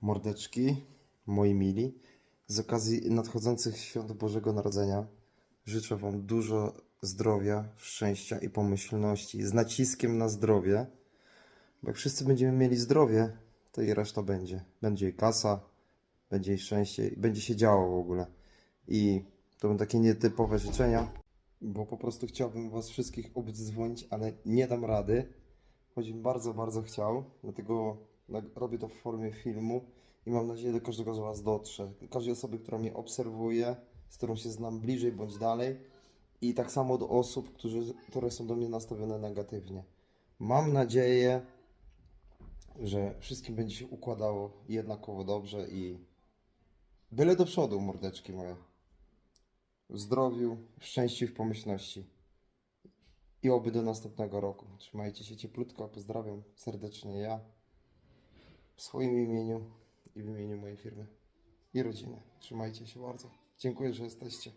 Mordeczki, moi mili, z okazji nadchodzących świąt Bożego Narodzenia życzę Wam dużo zdrowia, szczęścia i pomyślności z naciskiem na zdrowie, bo jak wszyscy będziemy mieli zdrowie, to i reszta będzie. Będzie i kasa, będzie i szczęście, i będzie się działo w ogóle. I to będą takie nietypowe życzenia, bo po prostu chciałbym Was wszystkich obdzwonić, ale nie dam rady, choć bym bardzo, bardzo chciał, dlatego robię to w formie filmu i mam nadzieję, że do każdego z Was dotrze. Do każdej osoby, która mnie obserwuje, z którą się znam bliżej bądź dalej i tak samo do osób, którzy, które są do mnie nastawione negatywnie. Mam nadzieję, że wszystkim będzie się układało jednakowo dobrze i byle do przodu, mordeczki moje. W zdrowiu, w szczęściu i w pomyślności. I oby do następnego roku. Trzymajcie się cieplutko. Pozdrawiam serdecznie ja. W swoim imieniu i w imieniu mojej firmy i rodziny. Trzymajcie się bardzo. Dziękuję, że jesteście.